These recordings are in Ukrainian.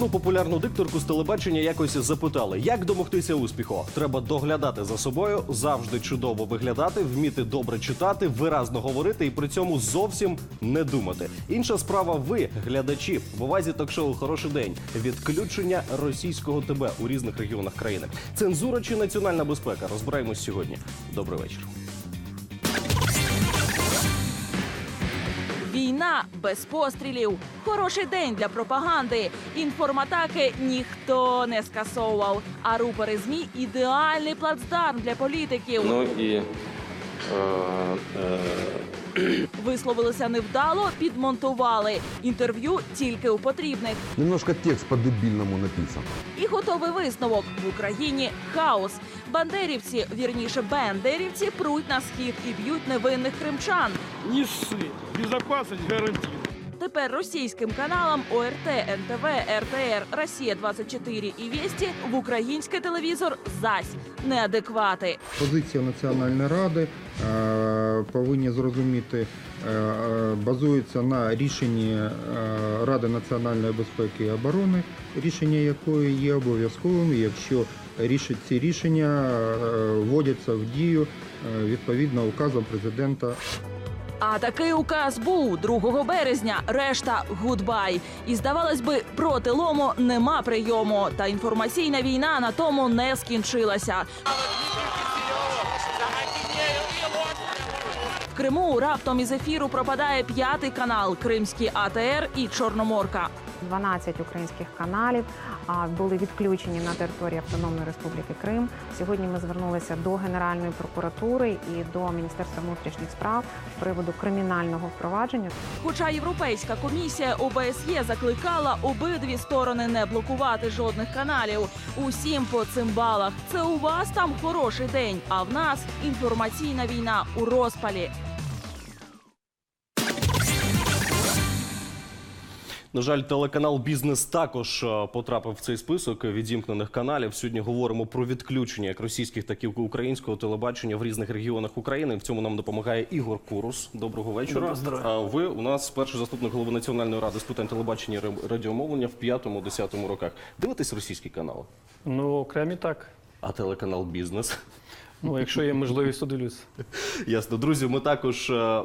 Одну популярну дикторку з телебачення якось запитали, як домогтися успіху. Треба доглядати за собою, завжди чудово виглядати, вміти добре читати, виразно говорити і при цьому зовсім не думати. Інша справа, ви, глядачі, в увазі ток-шоу Хороший день. Відключення російського ТБ у різних регіонах країни. Цензура чи національна безпека? Розбираємось сьогодні. Добрий вечір. Війна без пострілів. Хороший день для пропаганди. Інформатаки ніхто не скасовував. А рупори змі ідеальний плацдарм для політиків. Ну і е, е, Висловилися невдало, підмонтували. Інтерв'ю тільки у потрібних. Немножко текст по-дебильному написан. І готовий висновок в Україні хаос. Бандерівці, вірніше, бендерівці, пруть на схід і б'ють невинних кримчан. Не ссы. Безопасность гарантирована. Тепер російським каналам ОРТ, НТВ, РТР, Росія 24 і Вєсті в український телевізор зась неадеквати. Позиція Національної ради е, повинні зрозуміти, е, е, базується на рішенні е, Ради національної безпеки і оборони, рішення якої є обов'язковим, якщо ці рішення е, вводяться в дію е, відповідно указом президента. А такий указ був 2 березня. Решта гудбай. І здавалось би, проти лому нема прийому. Та інформаційна війна на тому не скінчилася. В Криму раптом із ефіру пропадає п'ятий канал Кримський АТР і Чорноморка. 12 українських каналів були відключені на території Автономної Республіки Крим. Сьогодні ми звернулися до Генеральної прокуратури і до Міністерства внутрішніх справ з приводу кримінального впровадження. Хоча Європейська комісія ОБСЄ закликала обидві сторони не блокувати жодних каналів. Усім по цим балах. Це у вас там хороший день, а в нас інформаційна війна у розпалі. На жаль, телеканал Бізнес також е, потрапив в цей список відімкнених каналів. Сьогодні говоримо про відключення як російських, так і українського телебачення в різних регіонах України. В цьому нам допомагає Ігор Курус. Доброго вечора. А ви у нас перший заступник голови національної ради з питань телебачення і ра- радіомовлення в п'ятому-десятому роках. Дивитесь російські канали, Ну, окремі так. а телеканал Бізнес. Ну, якщо є можливість, то дивлюсь. Ясно, друзі. Ми також е,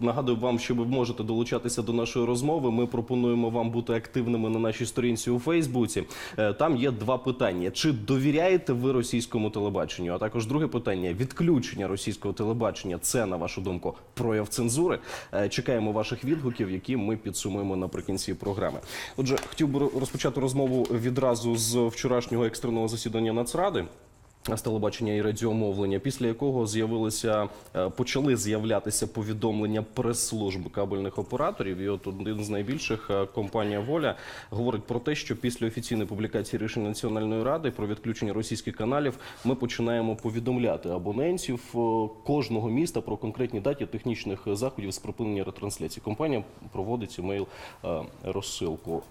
нагадую вам, що ви можете долучатися до нашої розмови. Ми пропонуємо вам бути активними на нашій сторінці у Фейсбуці. Е, Там є два питання: чи довіряєте ви російському телебаченню? А також друге питання: відключення російського телебачення. Це на вашу думку прояв цензури. Е, Чекаємо ваших відгуків, які ми підсумуємо наприкінці програми. Отже, хотів би розпочати розмову відразу з вчорашнього екстреного засідання Нацради з телебачення і радіомовлення, після якого з'явилися е, почали з'являтися повідомлення прес-служб кабельних операторів. І от один з найбільших е, компанія Воля говорить про те, що після офіційної публікації рішень Національної ради про відключення російських каналів ми починаємо повідомляти абонентів е, кожного міста про конкретні даті технічних заходів з припинення ретрансляції. Компанія проводить імейл е, розсилку.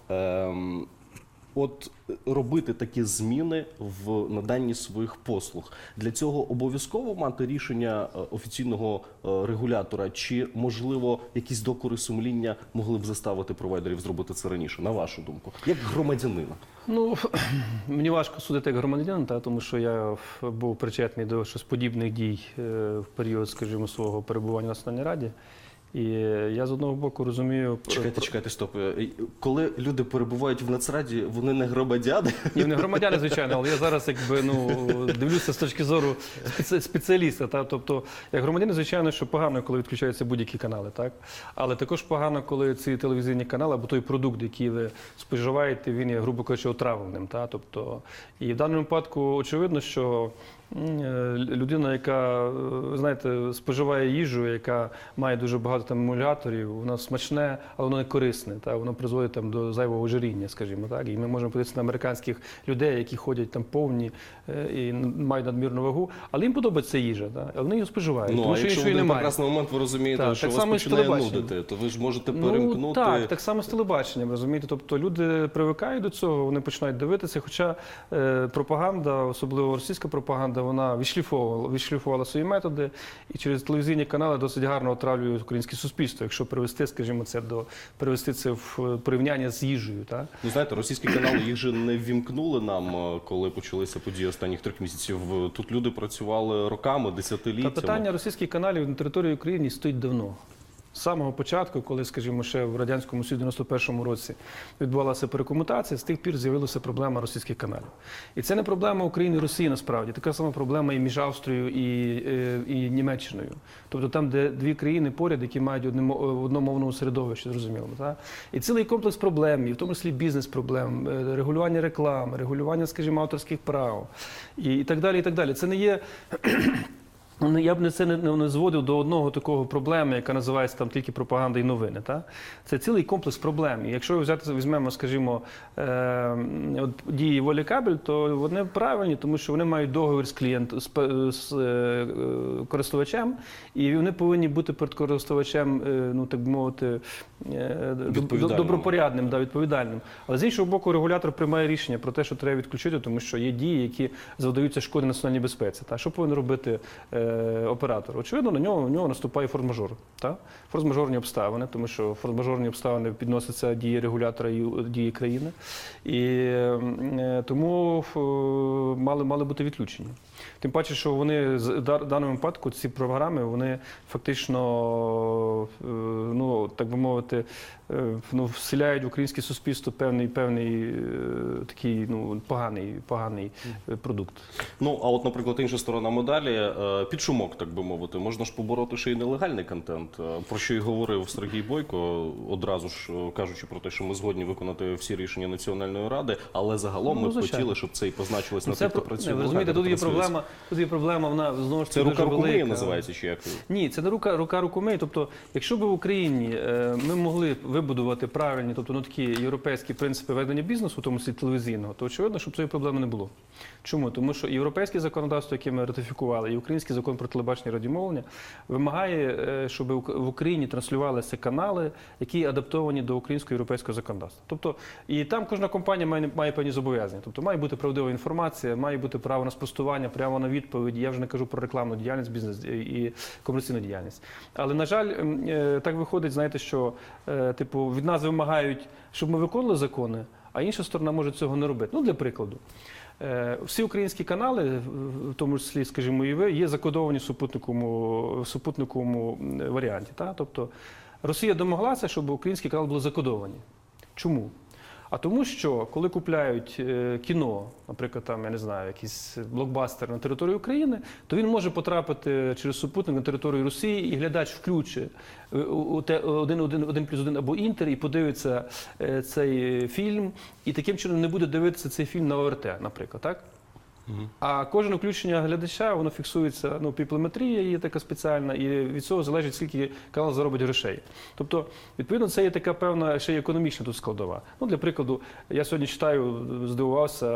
От робити такі зміни в наданні своїх послуг для цього обов'язково мати рішення е, офіційного е, регулятора, чи можливо якісь докори сумління могли б заставити провайдерів зробити це раніше, на вашу думку, як громадянина? Ну, мені важко судити як громадянин, та, тому що я був причетний до щось подібних дій е, в період, скажімо, свого перебування в Національній Раді. І я з одного боку розумію. Чекайте, чекайте, стоп. Е, Коли люди перебувають в нацраді, вони не громадяни. Ні, вони громадяни, звичайно, але я зараз якби ну дивлюся з точки зору спеці- спеціаліста. Та тобто, як громадянин, звичайно, що погано, коли відключаються будь-які канали, так але також погано, коли ці телевізійні канали або той продукт, який ви споживаєте, він є, грубо кажучи, отравленим. Та тобто, і в даному випадку очевидно, що. Е, Людина, яка е, знаєте, споживає їжу, яка має дуже багато там емуляторів, воно смачне, але воно не корисне. Та воно призводить там до зайвого жиріння, скажімо так. І ми можемо подивитися на американських людей, які ходять там повні е, і мають надмірну вагу, але їм подобається їжа, та? але вони її споживають, Ну тому що іншої немає. прекрасний момент ви розумієте, Так, що так вас само починає нудити, то ви ж можете Ну, перемкнути. так, так само з телебаченням, розумієте. Тобто люди привикають до цього, вони починають дивитися. Хоча е, пропаганда, особливо російська пропаганда, Рада вона відшліфовувала, відшліфувала свої методи і через телевізійні канали досить гарно отравлює українське суспільство, якщо привести, скажімо, це до привести це в е, порівняння з їжею. Так? Ну знаєте, російські канали їх же не ввімкнули нам, е, коли почалися події останніх трьох місяців. Тут люди працювали роками, Та десятиліттями. питання російських каналів на території України стоїть давно. З самого початку, коли, скажімо, ще в радянському Союзі 91-му році відбувалася перекомутація, з тих пір з'явилася проблема російських каналів. І це не проблема України і Росії насправді. Така сама проблема і між Австрією і, е, і Німеччиною. Тобто там, де дві країни поряд, які мають одному- одномовному середовищі, зрозуміло. Так? І цілий комплекс проблем, і в тому числі бізнес-проблем, е, регулювання реклами, регулювання, скажімо, авторських прав і, і так далі. І так далі. Це не є Ну, Я б не це не, не зводив до одного такого проблеми, яка називається там тільки пропаганда і новини. Та? Це цілий комплекс проблем. І якщо взяти, візьмемо, скажімо, е, от дії волі кабель, то вони правильні, тому що вони мають договір з клієнтом, з, з е, е, користувачем, і вони повинні бути перед користувачем, е, ну так би мовити, е, добропорядним, да, відповідальним. Але з іншого боку, регулятор приймає рішення про те, що треба відключити, тому що є дії, які завдаються шкоди національній безпеці. Та що повинен робити е, оператор? Очевидно, на нього, на нього наступає форс-мажор. Форс-мажорні обставини, тому що форс-мажорні обставини підносяться дії регулятора і дії країни. І е, тому е, мали, мали бути відключені. Тим паче, що вони в даному випадку ці програми вони фактично, е, ну так би мовити, е, ну, вселяють в українське суспільство певний певний е, такий ну поганий, поганий продукт. Ну а от, наприклад, інша сторона медалі під шумок, так би мовити, можна ж побороти ще й нелегальний контент, про що й говорив Сергій Бойко, одразу ж кажучи про те, що ми згодні виконати всі рішення Національної ради, але загалом Ну, ми б хотіли, щоб це і позначилось на це тих, хто працює. ви розумієте, тут є проблема. Тут є проблема. Вона знову ж Це таки рука дуже рукомиї велика. називається чи як? Ні, це не рука, рука рукомий. Тобто, якщо б в Україні е, ми могли вибудувати правильні, тобто ну, такі європейські принципи ведення бізнесу, в тому числі телевізійного, то очевидно, щоб цієї проблеми не було. Чому? Тому що європейське законодавство, яке ми ратифікували, і український закон про телебачення і радіомовлення, вимагає, е, щоб в Україні транслювалися канали, які адаптовані до українського європейського законодавства. Тобто, і там кожна компанія має, має певні зобов'язання. Тобто має бути правдива інформація, має бути право на спростування, право на відповідь. Я вже не кажу про рекламну діяльність, бізнес і комерційну діяльність. Але на жаль, е, так виходить, знаєте, що е, типу від нас вимагають, щоб ми виконували закони, а інша сторона може цього не робити. Ну, для прикладу. Е, Всі українські канали, в тому числі, скажімо, і ви, є закодовані в супутниковому, супутниковому варіанті. Та? Тобто Росія домоглася, щоб українські канали були закодовані. Чому? А тому, що коли купляють е, кіно, наприклад, там я не знаю, якийсь блокбастер на територію України, то він може потрапити через супутник на територію Росії, і глядач включить е, один, один, один плюс один або інтер і подивиться е, цей фільм, і таким чином не буде дивитися цей фільм на ОРТ, наприклад, так? А кожне включення глядача воно фіксується. Ну, піплометрія є така спеціальна, і від цього залежить, скільки канал заробить грошей. Тобто, відповідно, це є така певна ще й економічна тут складова. Ну, для прикладу, я сьогодні читаю, здивувався,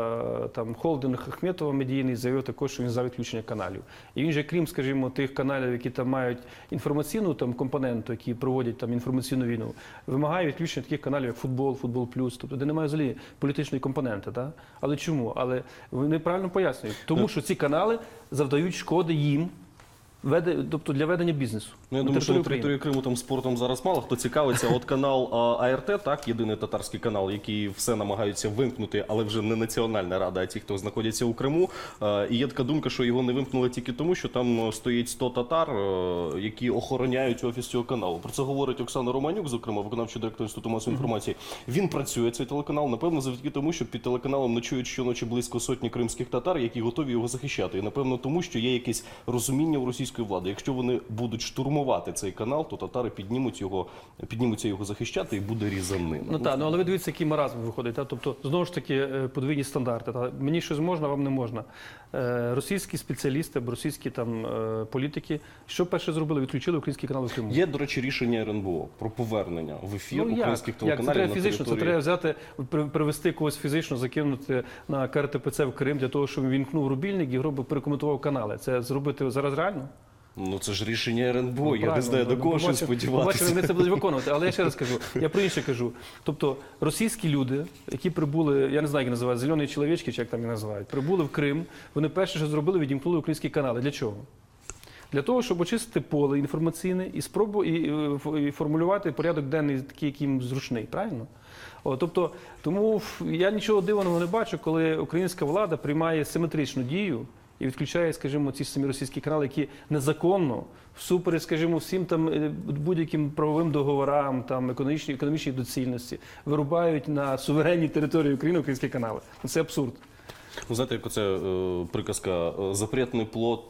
там холдинг Ахметова медійний заявив також, що він за відключення каналів. І він же, крім, скажімо, тих каналів, які там мають інформаційну там компоненту, які проводять там інформаційну війну, вимагає відключення таких каналів, як футбол, футбол плюс, тобто де немає взагалі політичної компоненти. Так? Але чому? Але вони правильно пояснюють. Тому що ці канали завдають шкоди їм, веде, тобто для ведення бізнесу. Ну, я думаю, що на території. Криму там спортом зараз мало хто цікавиться. От канал а, АРТ, так, єдиний татарський канал, який все намагаються вимкнути, але вже не Національна Рада, а ті, хто знаходяться у Криму. І є така думка, що його не вимкнули тільки тому, що там е, стоїть 100 татар, е, які охороняють офіс цього каналу. Про це говорить Оксана Романюк, зокрема, виконавчий директор Інституту масової інформації. Він працює цей телеканал, напевно, завдяки тому, що під телеканалом ночують щоночі близько сотні кримських татар, які готові його захищати. І напевно тому, що є якесь розуміння у російської влади. Якщо вони будуть штурмувати цей канал, то татари піднімуть його, піднімуться його захищати, і буде різанина. Ну так, ну але ви дивіться, який маразм виходить. Та? Тобто, знову ж таки, е, подвійні стандарти. Та? Мені щось можна, вам не можна. Е, російські спеціалісти або російські там е, політики, що перше зробили? Відключили український канал в Криму. Є, до речі, рішення РНБО про повернення в ефір Ну, як? українських як? Це телеканалів треба фізично, це треба взяти, при- привести когось фізично, закинути на КРТПЦ в Крим для того, щоб він вімкнув рубільник і грубо перекоментував канали. Це зробити зараз реально? Ну це ж рішення РНБО. Ну, я не знаю до ну, кого побачимо- Побачимо, сподіватися. вони це будуть виконувати. Але я ще раз кажу, я про інше кажу. Тобто російські люди, які прибули, я не знаю, як називають, зелені чоловічки, чи як там їх називають, прибули в Крим. Вони перше, що зробили, відімкнули українські канали. Для чого? Для того, щоб очистити поле інформаційне і спробу і, і формулювати порядок денний такий, який їм зручний, правильно? О, тобто, тому я нічого дивного не бачу, коли українська влада приймає симетричну дію і відключає, скажімо, ці самі російські канали, які незаконно, всупереч, скажімо, всім там е, будь-яким правовим договорам, там економічній економічній доцільності, вирубають на суверенній території України українські канали. Це абсурд. Ну, знаєте, як оце е, приказка е, запретний плод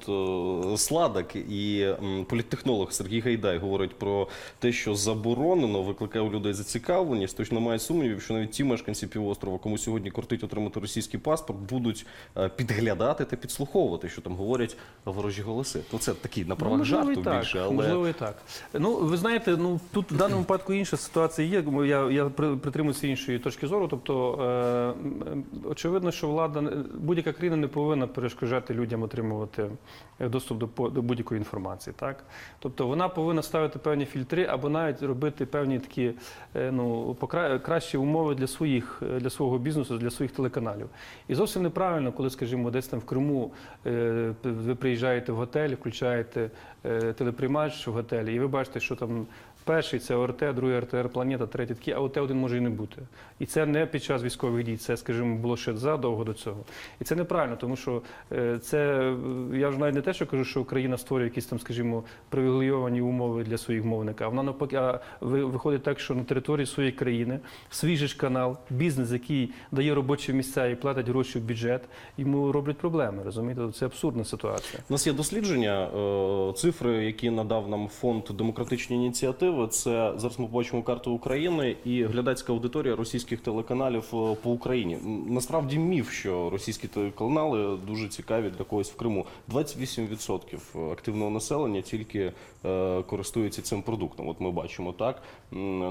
е, сладок, і м, політтехнолог Сергій Гайдай говорить про те, що заборонено викликає у людей зацікавленість. Точно немає сумнівів, що навіть ті мешканці півострова, кому сьогодні кортить отримати російський паспорт, будуть е, підглядати та підслуховувати, що там говорять ворожі голоси. То це такий на правах можливо, жарту і так, більше, але можливо, і так. Ну, ви знаєте, ну тут в даному випадку інша ситуація є. Я, я притримуюся іншої точки зору. Тобто, е, очевидно, що влада не- будь-яка країна не повинна перешкоджати людям отримувати е, доступ до, до будь-якої інформації. Так? Тобто вона повинна ставити певні фільтри або навіть робити певні такі е, ну, покра... кращі умови для своїх е, для свого бізнесу, для своїх телеканалів. І зовсім неправильно, коли, скажімо, десь там в Криму ви приїжджаєте в готель, включаєте телеприймач в готелі, і ви бачите, що там перший це ОРТ, другий РТР Планета, третій такий, а ОТ-1 може і не бути. І це не під час військових дій, це, скажімо, було ще задовго до цього. І це неправильно, тому що е, це е, я ж навіть не те, що кажу, що Україна створює якісь там, скажімо, привілейовані умови для своїх мовників. А вона навпаки а ви- виходить так, що на території своєї країни свій же ж канал, бізнес, який дає робочі місця і платить гроші в бюджет, йому роблять проблеми. Розумієте, це абсурдна ситуація. У нас є дослідження, е, цифри, які надав нам фонд демократичні ініціативи. Це зараз ми побачимо карту України і глядацька аудиторія російських телеканалів е, по Україні. Насправді міф, що російські телеканали дуже цікаві для когось в Криму. 28% активного населення тільки е, користуються цим продуктом. От ми бачимо так.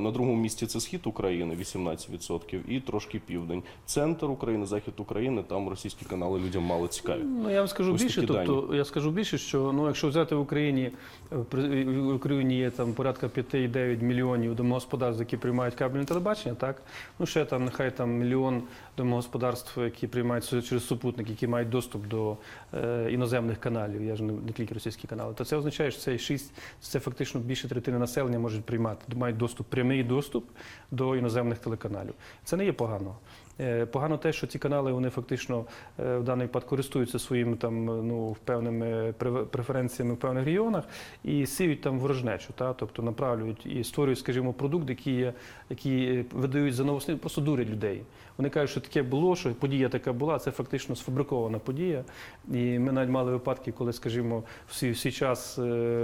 На другому місці це схід України, 18%, і трошки південь. Центр України, захід України. Там російські канали людям мало цікаві. Ну я вам скажу Ось більше. Тобто я скажу більше, що ну якщо взяти в Україні в Україні є там порядка 5,9 мільйонів домогосподарств, які приймають кабельне телебачення, так ну ще там нехай там мільйон домогосподарств, які приймають через супутник, які мають доступ до е, іноземних каналів. Я ж не, не тільки російські канали. То це означає, що це 6, це фактично більше третини населення можуть приймати, мають доступ, прямий доступ до іноземних телеканалів. Це не є погано. Е, Погано те, що ці канали вони фактично е, в даний випадок користуються своїми там ну певними преференціями в певних регіонах і сіють там ворожнечу, та тобто направлюють і створюють, скажімо, продукт, який є, який е, видають за новости, просто дурять людей. Вони кажуть, що таке було, що подія така була. Це фактично сфабрикована подія. І ми навіть мали випадки, коли, скажімо, всі всі час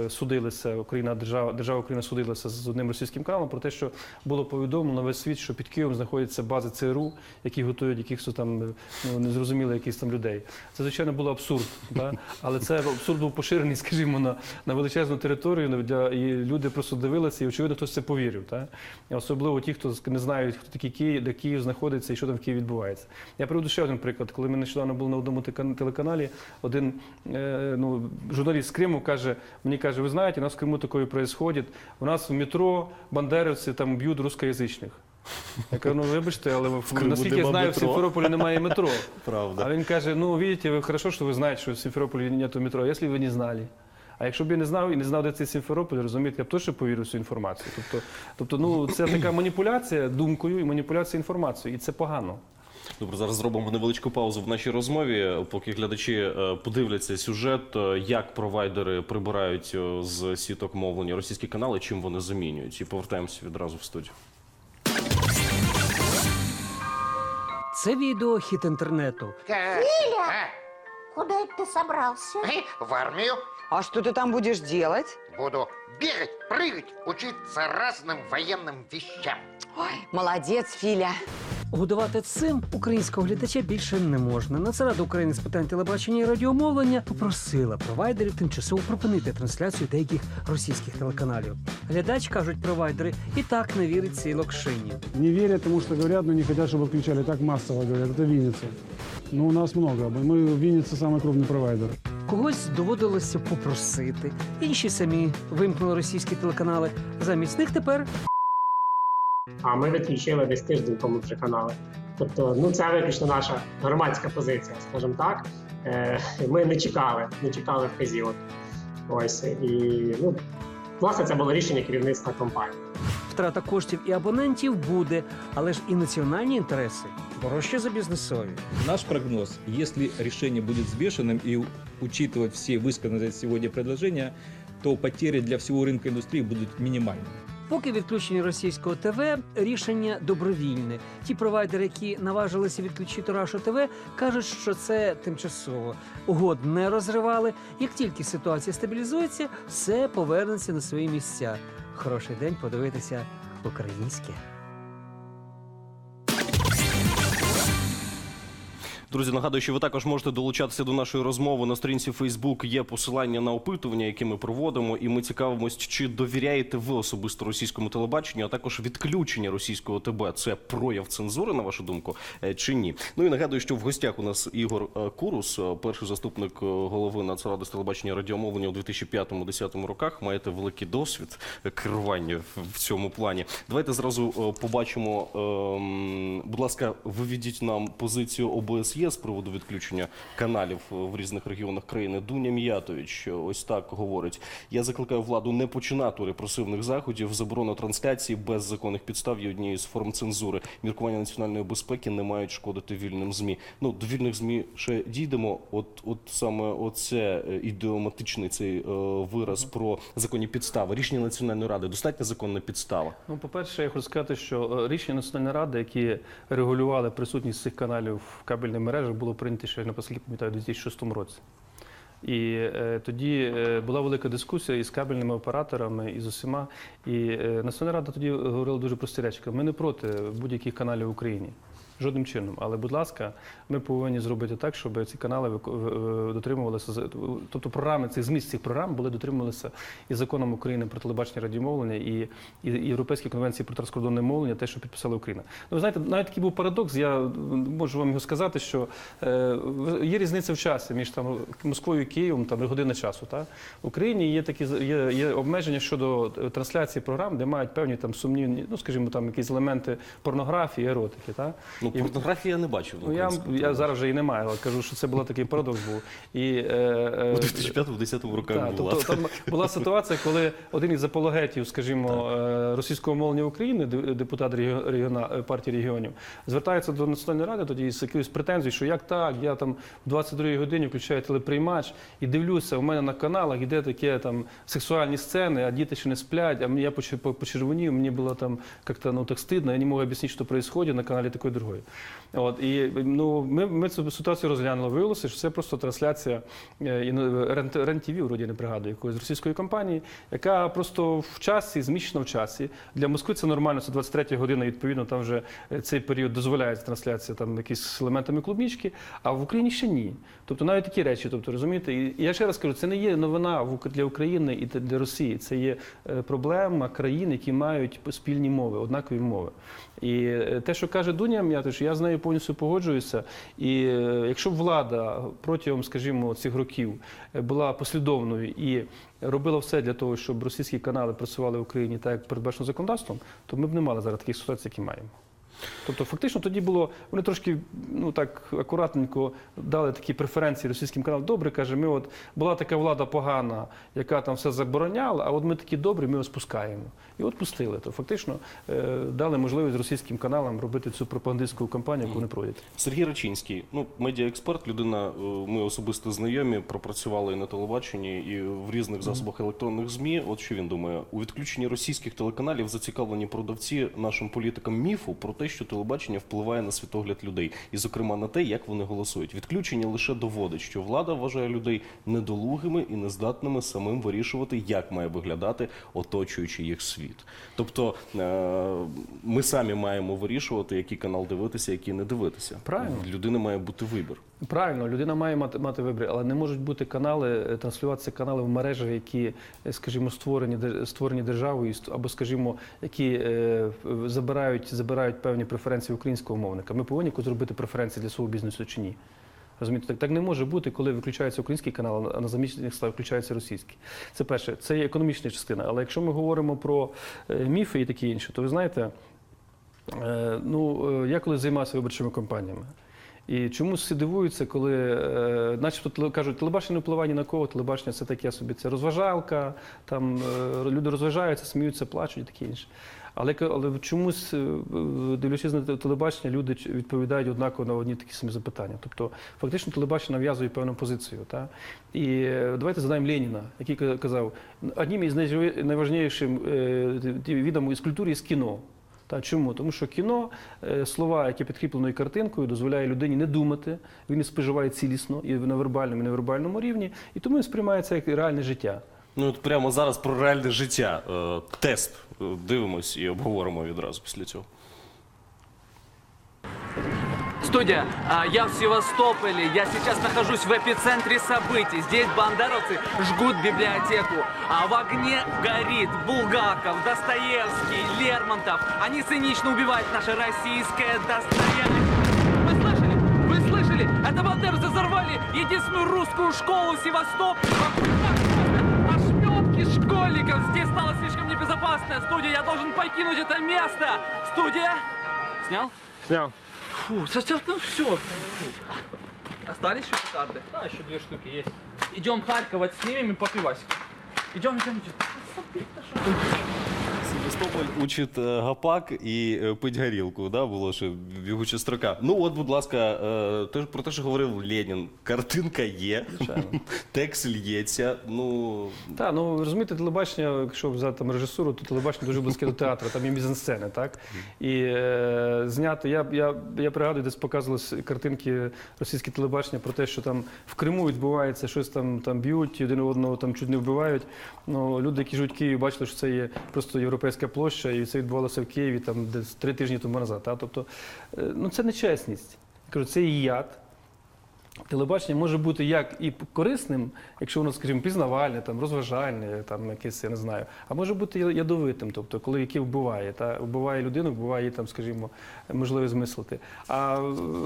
судилися Україна, держава держава Україна судилася з одним російським каналом про те, що було повідомлено на весь світ, що під Києвом знаходяться бази ЦРУ, які готують якихось там ну, незрозумілих якісь там людей. Це звичайно було абсурд, да? але це абсурд був поширений, скажімо, на, на величезну територію. ну, Для і люди просто дивилися, і очевидно, хтось це повірив. І особливо ті, хто не знають, хто такий Київ, де Київ знаходиться і що там в Києві відбувається. Я приведу ще один приклад. Коли ми нещодавно були на одному телеканалі, один е, ну, журналіст з Криму каже, мені каже, ви знаєте, у нас в Криму такое происходит. У нас в метро бандеровці там б'ють русскоязичних. Я кажу, ну вибачте, але в, наскільки я нема знаю, в метро. Сімферополі немає метро. Правда. А він каже: ну, видите, ви хорошо, що ви знаєте, що в Сімферополі немає метро, якщо ви не знали. А якщо б я не знав і не знав, де цей Сімферополь, розумієте, я б точно повірив цю інформацію. Тобто, тобто, ну це така маніпуляція думкою і маніпуляція інформацією, і це погано. Добре, зараз зробимо невеличку паузу в нашій розмові, поки глядачі е, подивляться сюжет, е, як провайдери прибирають е, з сіток мовлення російські канали, чим вони замінюють. І повертаємося відразу в студію. Це відео хіт інтернету. Филя! Куда это ты собрался? В армию А что ты там будешь делать? буду бегать, прыгать, учиться разным военным вещам. Ой, молодец, Филя. Годувати цим українського глядача більше не можна. Нацрада України з питань телебачення і радіомовлення попросила провайдерів тимчасово припинити трансляцію деяких російських телеканалів. Глядач кажуть провайдери і так не вірить цій локшині. Не верят тому, что говорят, но не хотят, чтобы отключали. Так массово говорят. Это Винница. Но у нас много. Мы в Виннице самый крупный провайдер. Когось доводилося попросити, інші самі вимкнули російські телеканали. Замість них тепер А ми відключили десь тиждень тому вже канали. Тобто, ну це виключно наша громадська позиція, скажімо так. Е, Ми не чекали, не чекали вказівок. Ось і ну, власне, це було рішення керівництва компанії. втрата коштів і абонентів буде, але ж і національні інтереси дорожче за бізнесові. Наш прогноз, если решение будет взвешенным и учитывать все высказанные сегодня предложения, то потери для всего рынка индустрии будут минимальны. Поки відключення російського ТВ рішення добровільне. Ті провайдери, які наважилися відключити Рашу ТВ, кажуть, що це тимчасово. Угод не розривали. Як тільки ситуація стабілізується, все повернеться на свої місця. Хороший день подивитися українське. Друзі, нагадую, що ви також можете долучатися до нашої розмови на сторінці Facebook. Є посилання на опитування, яке ми проводимо, і ми цікавимось, чи довіряєте ви особисто російському телебаченню, а також відключення російського ТБ. Це прояв цензури, на вашу думку, е, чи ні? Ну і нагадую, що в гостях у нас Ігор е, Курус, е, перший заступник голови Нацради з телебачення радіомовлення у 2005-2010 роках. Маєте великий досвід керування в- цьому плані. Давайте зразу побачимо. ем, Будь ласка, виведіть нам позицію ОБСЄ з приводу відключення каналів е, в різних регіонах країни. Дуня Міятович е, ось так говорить: я закликаю владу не починати репресивних заходів. Заборона трансляції без законних підстав є однією з форм цензури. Міркування національної безпеки не мають шкодити вільним змі. Ну до вільних змі ще дійдемо. От, от саме оце е, ідеоматичний цей е, вираз про законні підстави. Рішення національної ради достатня законна підстава. Ну, по-перше, я хочу сказати, що рішення Національної ради, які регулювали присутність цих каналів в кабельних мережах, було прийнято ще, наскільки пам'ятаю, у 2006 році. І е, тоді е, була велика дискусія із кабельними операторами, і з усіма. І е, Національна рада тоді говорила дуже прості речі. Ми не проти будь-яких каналів в Україні. Жодним чином. Але, будь ласка, ми повинні зробити так, щоб ці канали дотримувалися, тобто програми, цих зміст цих програм були дотримувалися і законом України про телебачення радіомовлення, і, і, Європейської конвенції про транскордонне мовлення, те, що підписала Україна. Ну, ви знаєте, навіть такий був парадокс, я можу вам його сказати, що е, є різниця в часі між там Москвою і Києвом, там година часу. Та? В Україні є такі є, є обмеження щодо е, трансляції програм, де мають певні там сумнівні, ну скажімо, там якісь елементи порнографії, еротики. Та? Ну, І- порнографії я не бачив. Ну, я, я зараз вже і немає, але кажу, що це був такий парадокс був. І, е, е, у 2005-2010 роках так, була. тобто там була ситуація, коли один із апологетів, скажімо, е, російського мовлення України, депутат регіона- е, партії регіонів, звертається до Національної ради тоді з якоюсь претензією, що як так, я там в 22-й годині включаю телеприймач і дивлюся, у мене на каналах іде таке там сексуальні сцени, а діти ще не сплять, а я поч- по- почервонів, мені було там як-то ну, так стидно, я не можу об'яснити, що відбувається на каналі такої другої. От, і ну, ми, ми цю ситуацію розглянули. Виявилося, що це просто трансляція е, Рен- РЕН-ТВ, вроді не пригадую, якоїсь російської компанії, яка просто в часі, зміщена в часі. Для Москви це нормально, це 23 година, відповідно, там вже е, цей період дозволяється трансляція там якісь елементами клубнічки, а в Україні ще ні. Тобто навіть такі речі, тобто розумієте, і і я ще раз кажу, це не є новина для України і для Росії. Це є е, проблема країн, які мають спільні мови, однакові мови. І е, те, що каже Дуня М'ятиш, я з нею повністю погоджуюся. І е, якщо влада протягом, скажімо, цих років е, була послідовною і робила все для того, щоб російські канали працювали в Україні так, як передбачено законодавством, то ми б не мали зараз таких ситуацій, які маємо. Тобто, фактично, тоді було вони трошки ну так акуратненько дали такі преференції російським каналам. Добре, каже, ми от була така влада погана, яка там все забороняла, а от ми такі добрі, ми вас пускаємо. І от пустили. То фактично е, дали можливість російським каналам робити цю пропагандистську кампанію, яку вони проводять. Сергій Рачинський, ну медіаексперт, людина. е, Ми особисто знайомі, пропрацювали і на телебаченні, і в різних засобах електронних змі. От що він думає, у відключенні російських телеканалів зацікавлені продавці нашим політикам міфу про те, що телебачення впливає на світогляд людей, і зокрема на те, як вони голосують. Відключення лише доводить, що влада вважає людей недолугими і нездатними самим вирішувати, як має виглядати оточуючий їх світ. Тобто е, ми самі маємо вирішувати, який канал дивитися, який не дивитися. Правильно. Людини має бути вибір. Правильно, людина має мати, мати вибір, але не можуть бути канали, е, транслюватися канали в мережах, які, е, скажімо, створені, створені державою, або, скажімо, які е, забирають, забирають певні преференції українського мовника. Ми повинні зробити преференції для свого бізнесу чи ні? Розумієте, так, так не може бути, коли виключається український канал, а на заміщених став включається російський. Це перше, це є економічна частина. Але якщо ми говоримо про е, міфи і таке інше, то ви знаєте, е, ну я коли займався виборчими кампаніями. І чомусь всі дивуються, коли, е, начебто, кажуть, телебачення не впливає ні на кого, телебачення це таке собі, це розважалка, там е, люди розважаються, сміються, плачуть і таке інше. Але, але чомусь, е, дивлячись на телебачення, люди відповідають однаково на одні такі самі запитання. Тобто, фактично, телебачення нав'язує певну позицію. Та? І давайте згадаємо Леніна, який казав, одним із найважливіших е, із культури є кіно. Та чому? Тому що кіно, е, слова, які підкріпленою картинкою, дозволяє людині не думати, він не споживає цілісно і на вербальному, і невербальному рівні, і тому він сприймається як реальне життя. Ну от прямо зараз про реальне життя. Е, Тест Е, дивимось і обговоримо відразу після цього. Студия, а, я в Севастополе. Я сейчас нахожусь в эпицентре событий. Здесь бандеровцы жгут библиотеку. А в огне горит Булгаков, Достоевский, Лермонтов. Они цинично убивают наше российское достояние. Вы слышали? Вы слышали? Это бандеровцы взорвали единственную русскую школу Севастополя. Ошметки школьников. Здесь стало слишком небезопасно. Студия, я должен покинуть это место. Студия. Снял? Сняв. Фу, совсем, ну все. Остались еще петарды? Да, еще две штуки есть. Идем Харьков отснимем и по пивасику. Идем, идем, идем. Севастополь учить е, гапак і е, пить горілку, да, було ще бігуча строка. Ну от, будь ласка, е, те про те, що говорив Ленін. Картинка є, текст лється. Ну Так, ну ви розумієте, телебачення, якщо взяти там режисуру, то телебачення дуже близьке до театру, там є мізансцени, так? І е, зняти, я, я, я пригадую, десь показувались картинки російське телебачення про те, що там в Криму відбувається щось там, там б'ють, один одного там чуть не вбивають. Ну, люди, які живуть в Києві, бачили, що це є просто європейська площа, і це відбувалося в Києві там десь три тижні тому назад. Та? Тобто, е, ну це нечесність. Кажу, це є яд. Телебачення може бути як і корисним, якщо воно, скажімо, пізнавальне, там, розважальне, там, якесь, я не знаю, а може бути ядовитим, тобто, коли яке вбиває, та, вбиває людину, вбиває її, там, скажімо, можливість мислити. А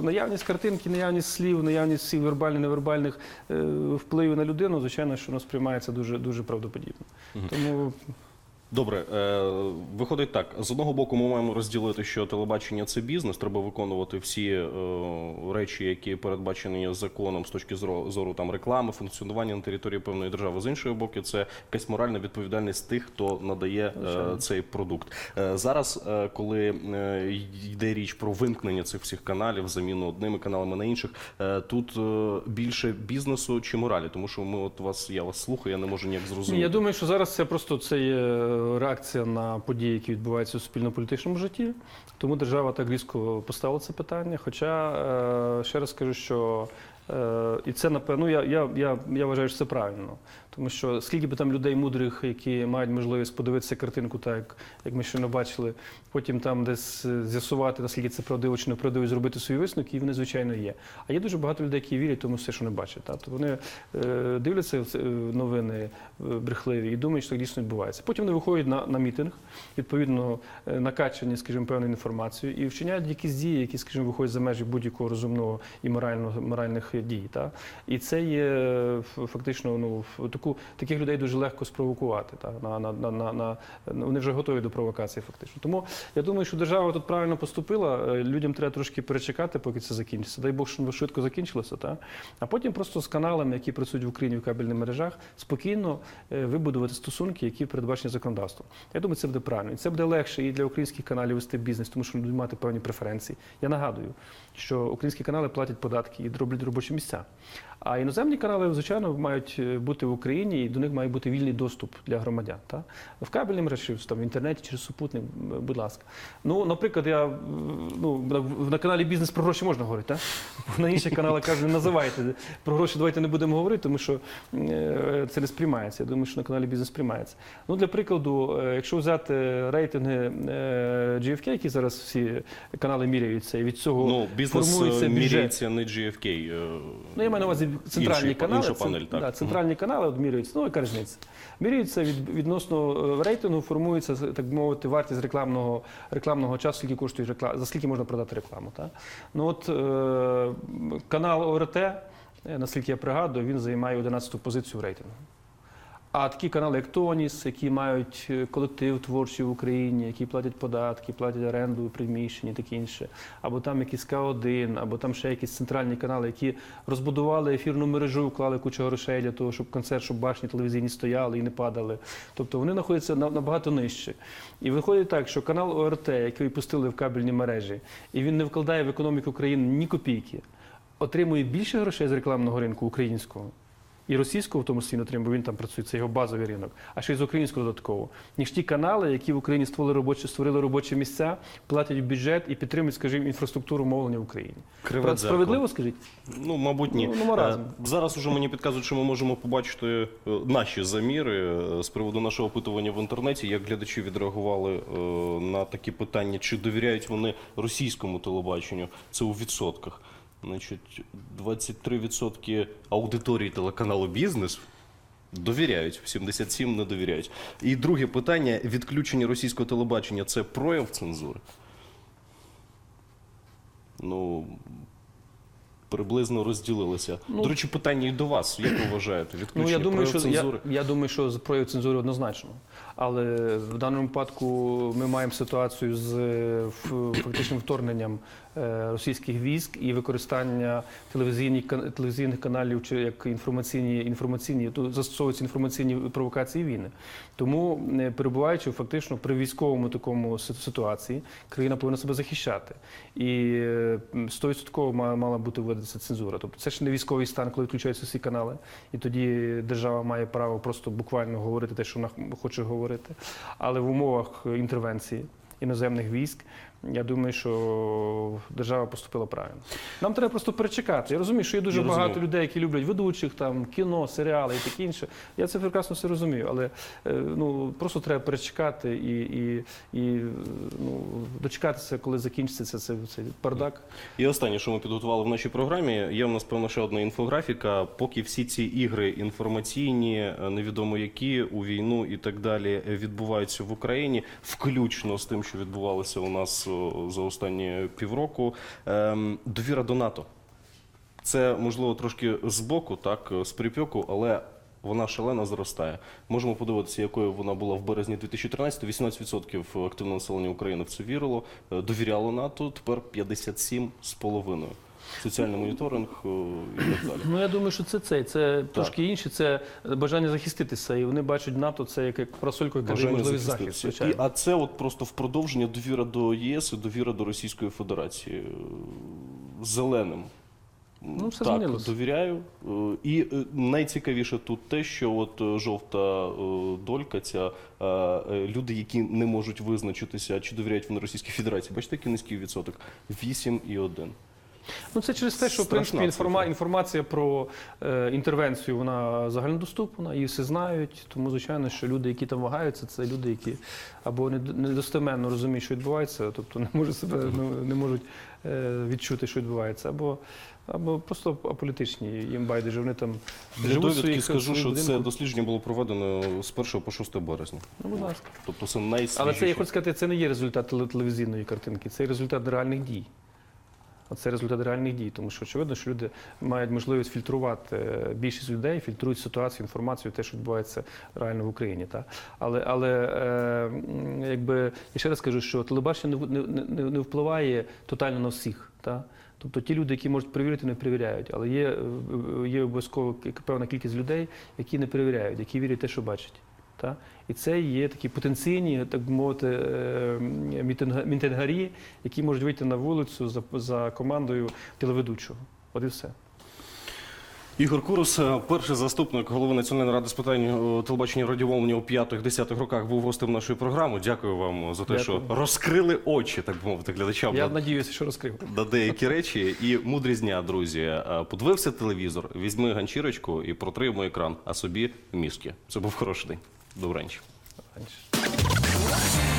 наявність картинки, наявність слів, наявність всіх вербальних, невербальних е, впливів на людину, звичайно, що воно сприймається дуже, дуже правдоподібно. Тому Добре, е, виходить так. З одного боку, ми маємо розділити, що телебачення це бізнес. Треба виконувати всі е, речі, які передбачені законом з точки зору, зору там реклами, функціонування на території певної держави. З іншої боку, це якась моральна відповідальність тих, хто надає е, Звичайно. цей продукт. Зараз, коли йде річ про вимкнення цих всіх каналів, заміну одними каналами на інших, тут більше бізнесу чи моралі, тому що ми от вас, я вас слухаю, я не можу ніяк зрозуміти. я думаю, що зараз це просто це є реакція на події, які відбуваються у суспільно-політичному житті. Тому держава так різко поставила це питання. Хоча е, ще раз скажу, що і це напевно, ну, я, я, я, я вважаю, що це правильно. Тому що скільки би там людей мудрих, які мають можливість подивитися картинку, так як, як ми щойно бачили, потім там десь е, з'ясувати, наскільки це правдиво чи неправдиво, і зробити свої висновки, і вони, звичайно, є. А є дуже багато людей, які вірять тому все, що не бачать. Та? То вони е, дивляться е, новини е, брехливі і думають, що так дійсно відбувається. Потім вони виходять на, на мітинг, відповідно е, накачані, скажімо, певною інформацією, і вчиняють якісь дії, які, скажімо, виходять за межі будь-якого розумного і морального моральних дій. Та? І це є е, фактично ну, таку, таких людей дуже легко спровокувати. Та? На, на, на, на, на, вони вже готові до провокації, фактично. Тому я думаю, що держава тут правильно поступила. Е, Людям треба трошки перечекати, поки це закінчиться. Дай Бог, щоб швидко закінчилося. Та? А потім просто з каналами, які працюють в Україні в кабельних мережах, спокійно е, вибудувати стосунки, які передбачені законодавством. Я думаю, це буде правильно. І це буде легше і для українських каналів вести бізнес, тому що вони будуть мати певні преференції. Я нагадую, що українські канали платять податки і роблять робочі місця. А іноземні канали, звичайно, мають е, бути в Україні, і до них має бути вільний доступ для громадян. Та? В кабельній мережі, там, в інтернеті через супутник, будь ласка. Ну, наприклад, я ну, на, на каналі Бізнес про гроші можна говорити, так? На інших каналах кажуть, не називайте. Про гроші давайте не будемо говорити, тому що е, це не сприймається. Я думаю, що на каналі Бізнес сприймається. Ну, для прикладу, е, якщо взяти рейтинги е, GFK, які зараз всі канали міряються, і від цього Ну, бізнес формується е, бюджет. міряється не GFK. Ну, я маю на увазі центральні інші, канали. інша це- панель, так. Да, центральні канали от міряються. Ну, яка різниця? Міряються від, відносно е, рейтингу, формується, так би мовити, вартість рекламного, рекламного часу, скільки коштує реклама, за скільки можна продати рекламу. Так? Ну, от, е, канал ОРТ, е, наскільки я пригадую, він займає 11-ту позицію в рейтингу. А такі канали, як Тоніс, які мають е, колектив творчий в Україні, які платять податки, платять оренду приміщень і таке інше, або там якісь К1, або там ще якісь центральні канали, які розбудували ефірну мережу, вклали кучу грошей для того, щоб концерт, щоб башні телевізійні стояли і не падали. Тобто вони знаходяться на- набагато нижче. І виходить так, що канал ОРТ, який пустили в кабельні мережі, і він не вкладає в економіку країни ні копійки, отримує більше грошей з рекламного ринку українського. І російського в тому числі не отримує, бо він там працює, це його базовий ринок, а ще й з українського додатково. Ніж ті канали, які в Україні створили робочі, створили робочі місця, платять в бюджет і підтримують, скажімо, інфраструктуру мовлення в Україні. Криве Справедливо скажіть? Ну, мабуть, ні. Ну, ну, маразм. Е, Зараз уже мені підказують, що ми можемо побачити е, наші заміри е, з приводу нашого опитування в інтернеті, як глядачі відреагували на такі питання, чи довіряють вони російському телебаченню. Це у відсотках. Значить, 23% аудиторії телеканалу Бізнес. Довіряють, 77 не довіряють. І друге питання: відключення російського телебачення це прояв цензури. Ну, приблизно розділилися. Ну, До речі, питання і до вас. Як ви вважаєте? Відключення Ну, я думаю, прояв що цензури? я думаю, що прояв цензури однозначно. Але в даному випадку ми маємо ситуацію з е, фактичним вторгненням е, російських військ і використання телевізійних телевізійних каналів чи як інформаційні інформаційні застосовуються інформаційні провокації війни. Тому е, перебуваючи фактично при військовому такому ситуації, країна повинна себе захищати. І е, м, 100% ма- мала бути введена цензура. Тобто це ж не військовий стан, коли включаються всі канали, і тоді держава має право просто буквально говорити те, що вона хоче говорити. Але в умовах інтервенції іноземних військ. Я думаю, що держава поступила правильно. Нам треба просто перечекати. Я розумію, що є дуже Я багато розумію. людей, які люблять ведучих, там кіно, серіали і таке інше. Я це прекрасно все розумію, але е, ну просто треба перечекати і, і, і ну, дочекатися, коли закінчиться це, це, цей бардак. І останнє, що ми підготували в нашій програмі, є в нас певно ще одна інфографіка. Поки всі ці ігри інформаційні, е, невідомо які у війну і так далі відбуваються в Україні, включно з тим, що відбувалося у нас о, за останні півроку. ем, Довіра до НАТО. Це можливо трошки збоку, так з припеку, але вона шалено зростає. Можемо подивитися, якою вона була в березні 2013 18% активного населення України в це вірило, е, довіряло НАТО. Тепер 57,5%. Соціальний моніторинг е, і так далі. Ну я думаю, що це цей, це трошки інше, це бажання захиститися. І вони бачать НАТО це як, парасольку, яка дає можливість захист. захиститися. І, а це от просто в продовження довіра до ЄС і довіра до Російської Федерації е, зеленим. Ну, все так, змінилося. довіряю. Е, І найцікавіше тут те, що от жовта долька, ця люди, які не можуть визначитися, чи довіряють вони Російській Федерації. Бачите, який низький відсоток? 8,1. Ну це через те, що в Страшна принципі інформа, цифра. інформація про е, інтервенцію вона загальнодоступна, її всі знають. Тому звичайно, що люди, які там вагаються, це люди, які або не- недостеменно розуміють, що відбувається, тобто не можуть себе ну, не можуть е, відчути, що відбувається, або або просто аполітичні, їм байдуже, вони там Для живуть в довідки своїх скажу, своїх що це будинках. дослідження було проведено з 1 по 6 березня. Ну, будь ласка. Тобто це найсвіжіше. Але це я хочу сказати, це не є результат теле- телевізійної картинки, це є результат реальних дій. Це результат реальних дій, тому що очевидно, що люди мають можливість фільтрувати е, більшість людей, фільтрують ситуацію, інформацію, те, що відбувається реально в Україні. Та? Але, але е, якби я ще раз кажу, що телебачення не, не, не, впливає тотально на всіх. Та? Тобто ті люди, які можуть перевірити, не перевіряють. Але є, е, є обов'язково певна кількість людей, які не перевіряють, які вірять те, що бачать. Та? І це є такі потенційні, так би мовити, е, мітингарі, які можуть вийти на вулицю за, за командою телеведучого. От і все. Ігор Курус, е, перший заступник голови Національної ради з питань е, телебачення радіомовлення у 5-10 роках, був гостем нашої програми. Дякую вам за те, Дякую. що розкрили очі, так би мовити, глядачам Я надіюся, що розкрив. на деякі речі. І мудрість дня, друзі. Подивився телевізор, візьми ганчірочку і протри йому екран, а собі мізки. Це був хороший день. Добранч. Раніше.